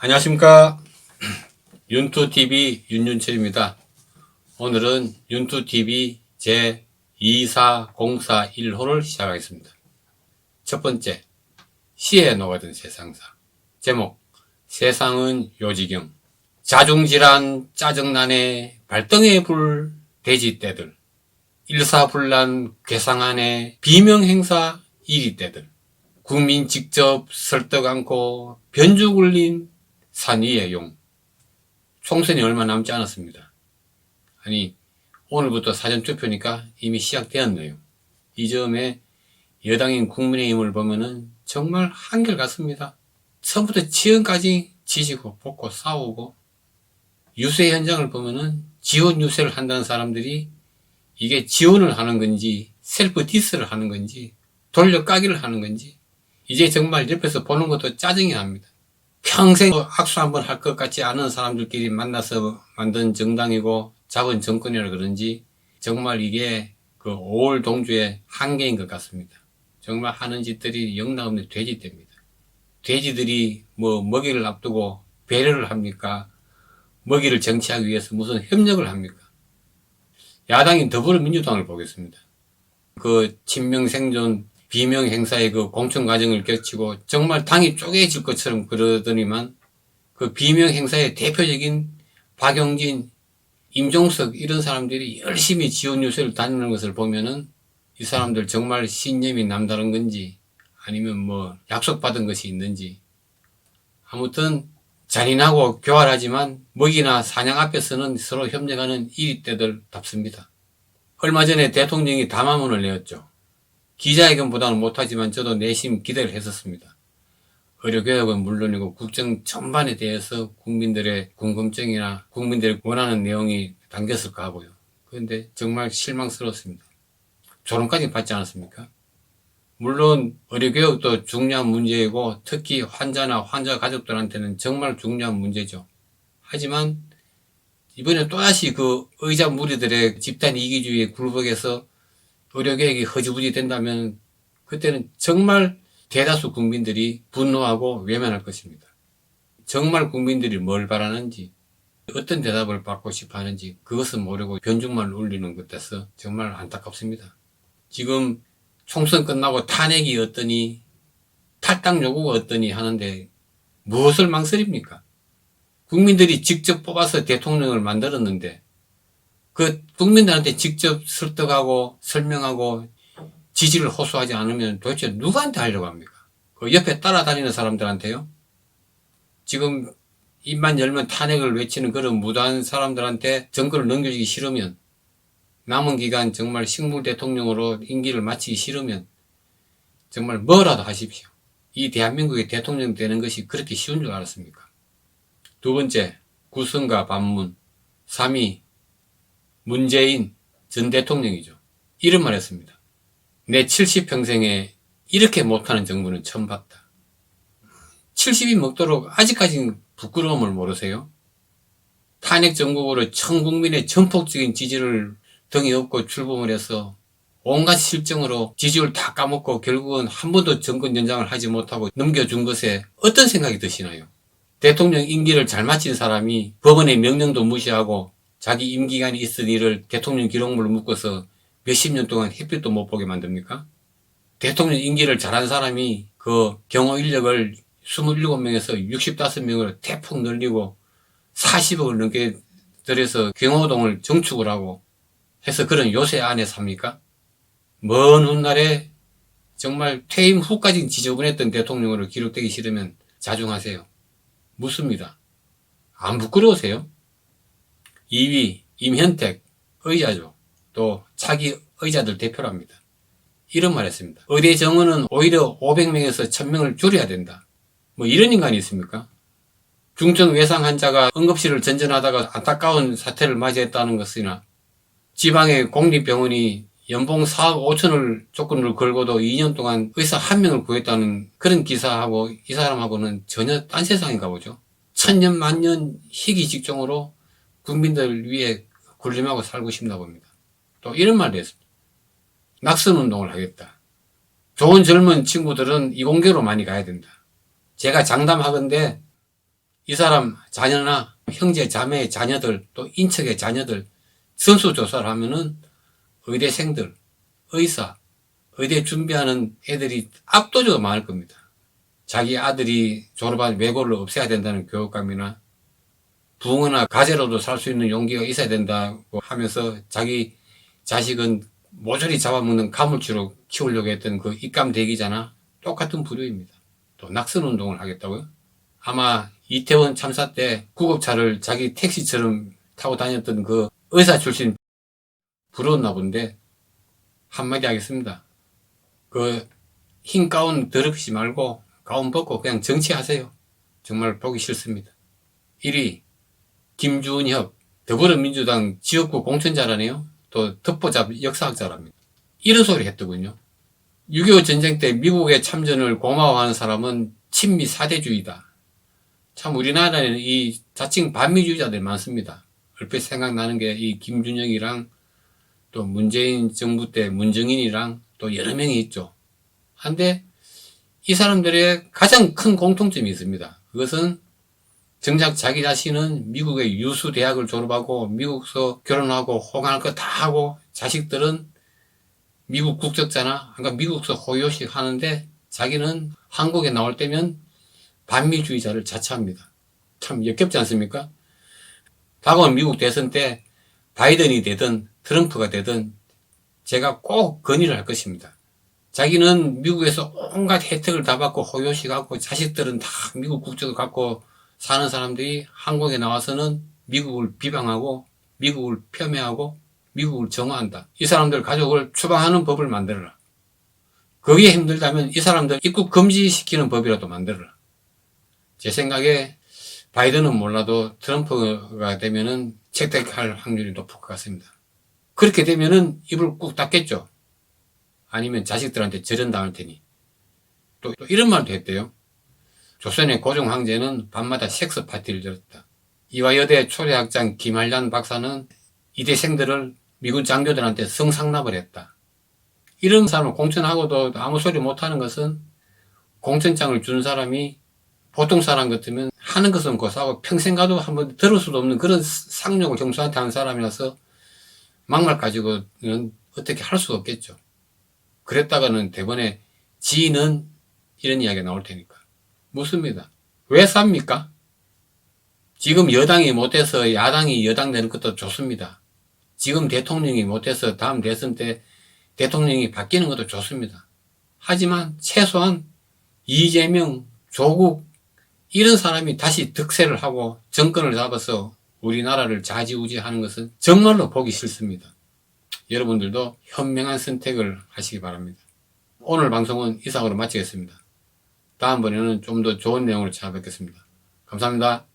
안녕하십니까. 윤투TV 윤윤철입니다. 오늘은 윤투TV 제 24041호를 시작하겠습니다. 첫 번째, 시에 녹아든 세상사. 제목, 세상은 요지경. 자중질환 짜증나네 발등에 불 돼지떼들. 일사불란 괴상하네 비명행사 이리떼들. 국민 직접 설득 않고 변주 굴린 산 위의 용. 총선이 얼마 남지 않았습니다. 아니, 오늘부터 사전투표니까 이미 시작되었네요. 이 점에 여당인 국민의힘을 보면은 정말 한결같습니다. 처음부터 지금까지 지지고 볶고 싸우고 유세 현장을 보면은 지원 유세를 한다는 사람들이 이게 지원을 하는 건지 셀프 디스를 하는 건지 돌려 까기를 하는 건지 이제 정말 옆에서 보는 것도 짜증이 납니다. 평생 악수 한번 할 것 같지 않은 사람들끼리 만나서 만든 정당이고 잡은 정권이라 그런지 정말 이게 그 5월 동주의 한계인 것 같습니다. 정말 하는 짓들이 영락없는 돼지떼입니다. 돼지들이 뭐 먹이를 앞두고 배려를 합니까? 먹이를 정치하기 위해서 무슨 협력을 합니까? 야당인 더불어민주당을 보겠습니다. 그 친명생존 비명 행사의 그 공천 과정을 거치고 정말 당이 쪼개질 것처럼 그러더니만 그 비명 행사의 대표적인 박용진, 임종석 이런 사람들이 열심히 지원 유세를 다니는 것을 보면은 이 사람들 정말 신념이 남다른 건지 아니면 뭐 약속받은 것이 있는지 아무튼 잔인하고 교활하지만 먹이나 사냥 앞에서는 서로 협력하는 이리떼들 답습니다. 얼마 전에 대통령이 담화문을 내었죠. 기자회견보다는 못하지만 저도 내심 기대를 했었습니다. 의료개혁은 물론이고 국정 전반에 대해서 국민들의 궁금증이나 국민들이 원하는 내용이 담겼을까 하고요. 그런데 정말 실망스럽습니다. 조롱까지 받지 않았습니까? 물론 의료개혁도 중요한 문제이고 특히 환자나 환자 가족들한테는 정말 중요한 문제죠. 하지만 이번에 또다시 그 의자 무리들의 집단 이기주의 굴복에서 의료개혁이 허지부지 된다면 그때는 정말 대다수 국민들이 분노하고 외면할 것입니다. 정말 국민들이 뭘 바라는지 어떤 대답을 받고 싶어 하는지 그것은 모르고 변죽만 울리는 것 같아서 정말 안타깝습니다. 지금 총선 끝나고 탄핵이 어떠니 탈당 요구가 어떠니 하는데 무엇을 망설입니까? 국민들이 직접 뽑아서 대통령을 만들었는데 그 국민들한테 직접 설득하고 설명하고 지지를 호소하지 않으면 도대체 누구한테 하려고 합니까? 그 옆에 따라다니는 사람들한테요? 지금 입만 열면 탄핵을 외치는 그런 무도한 사람들한테 정권을 넘겨주기 싫으면 남은 기간 정말 식물 대통령으로 임기를 마치기 싫으면 정말 뭐라도 하십시오. 이 대한민국의 대통령 되는 것이 그렇게 쉬운 줄 알았습니까? 두 번째, 구성과 반문. 3위, 문재인 전 대통령이죠. 이런 말 했습니다. 내 70평생에 이렇게 못하는 정부는 처음 봤다. 70이 먹도록 아직까지는 부끄러움을 모르세요? 탄핵 정국으로 전 국민의 전폭적인 지지를 등에 업고 출범을 해서 온갖 실정으로 지지율 다 까먹고 결국은 한 번도 정권 연장을 하지 못하고 넘겨준 것에 어떤 생각이 드시나요? 대통령 임기를 잘 마친 사람이 법원의 명령도 무시하고 자기 임기간이 있을 일을 대통령 기록물을 묶어서 몇십 년 동안 햇빛도 못 보게 만듭니까? 대통령 임기를 잘한 사람이 그 경호 인력을 27명에서 65명으로 대폭 늘리고 40억을 넘게 들여서 경호동을 정축을 하고 해서 그런 요새 안에 삽니까? 먼 훗날에 정말 퇴임 후까지 지저분했던 대통령으로 기록되기 싫으면 자중하세요. 묻습니다. 안 부끄러우세요? 2위 임현택 의자죠. 또 차기 의자들 대표랍니다. 이런 말 했습니다. 의대 정원은 오히려 500명에서 1000명을 줄여야 된다. 뭐 이런 인간이 있습니까? 중증 외상 환자가 응급실을 전전하다가 안타까운 사태를 맞이했다는 것이나 지방의 공립병원이 연봉 4억 5천을 조건을 걸고도 2년 동안 의사 한 명을 구했다는 그런 기사하고 이 사람하고는 전혀 딴 세상인가 보죠. 천년 만년 희귀 직종으로 국민들 위해 군림하고 살고 싶나 봅니다. 또 이런 말도 했습니다. 낙선 운동을 하겠다. 좋은 젊은 친구들은 이공계로 많이 가야 된다. 제가 장담하건대 이 사람 자녀나 형제 자매의 자녀들 또 인척의 자녀들 선수 조사를 하면은 의대생들, 의사, 의대 준비하는 애들이 압도적으로 많을 겁니다. 자기 아들이 졸업한 외고를 없애야 된다는 교육감이나 부흥이나 가재로도 살 수 있는 용기가 있어야 된다고 하면서 자기 자식은 모조리 잡아먹는 가물치로 키우려고 했던 그 입감 대기자나 똑같은 부류입니다. 또 낙선 운동을 하겠다고요? 아마 이태원 참사 때 구급차를 자기 택시처럼 타고 다녔던 그 의사 출신 부러웠나 본데 한마디 하겠습니다. 그 흰 가운 더럽히지 말고 가운 벗고 그냥 정치하세요. 정말 보기 싫습니다. 1위 김준협 더불어민주당 지역구 공천자라네요. 또 특보자 역사학자랍니다. 이런 소리 했더군요. 6.25 전쟁 때 미국의 참전을 고마워하는 사람은 친미 사대주의다. 참 우리나라에는 이 자칭 반미주의자들 많습니다. 얼핏 생각나는 게 이 김준영이랑 또 문재인 정부 때 문정인이랑 또 여러 명이 있죠. 한데 이 사람들의 가장 큰 공통점이 있습니다. 그것은 정작 자기 자신은 미국의 유수 대학을 졸업하고 미국서 결혼하고 호강할 거 다 하고 자식들은 미국 국적자나 그러니까 미국서 호요식 하는데 자기는 한국에 나올 때면 반미주의자를 자처합니다. 참 역겹지 않습니까? 다가온 미국 대선 때 바이든이 되든 트럼프가 되든 제가 꼭 건의를 할 것입니다. 자기는 미국에서 온갖 혜택을 다 받고 호요식하고 자식들은 다 미국 국적을 갖고 사는 사람들이 한국에 나와서는 미국을 비방하고 미국을 폄훼하고 미국을 정화한다. 이 사람들 가족을 추방하는 법을 만들어라. 거기에 힘들다면 이 사람들 입국 금지시키는 법이라도 만들어라. 제 생각에 바이든은 몰라도 트럼프가 되면은 채택할 확률이 높을 것 같습니다. 그렇게 되면은 입을 꾹 닫겠죠. 아니면 자식들한테 절연당할 테니. 또, 또 이런 말도 했대요. 조선의 고종 황제는 밤마다 섹스 파티를 열었다. 이화 여대 초대학장 김한란 박사는 이대생들을 미군 장교들한테 성상납을 했다. 이런 사람을 공천하고도 아무 소리 못하는 것은 공천장을 준 사람이 보통 사람 같으면 하는 것은 고사하고 평생 가도 한번 들을 수도 없는 그런 상욕을 경수한테 하는 사람이라서 막말 가지고는 어떻게 할 수가 없겠죠. 그랬다가는 대번에 지인은 이런 이야기가 나올 테니까. 묻습니다. 왜 쌉니까? 지금 여당이 못해서 야당이 여당 되는 것도 좋습니다. 지금 대통령이 못해서 다음 대선 때 대통령이 바뀌는 것도 좋습니다. 하지만 최소한 이재명, 조국 이런 사람이 다시 득세를 하고 정권을 잡아서 우리나라를 좌지우지하는 것은 정말로 보기 싫습니다. 여러분들도 현명한 선택을 하시기 바랍니다. 오늘 방송은 이상으로 마치겠습니다. 다음번에는 좀 더 좋은 내용으로 찾아뵙겠습니다. 감사합니다.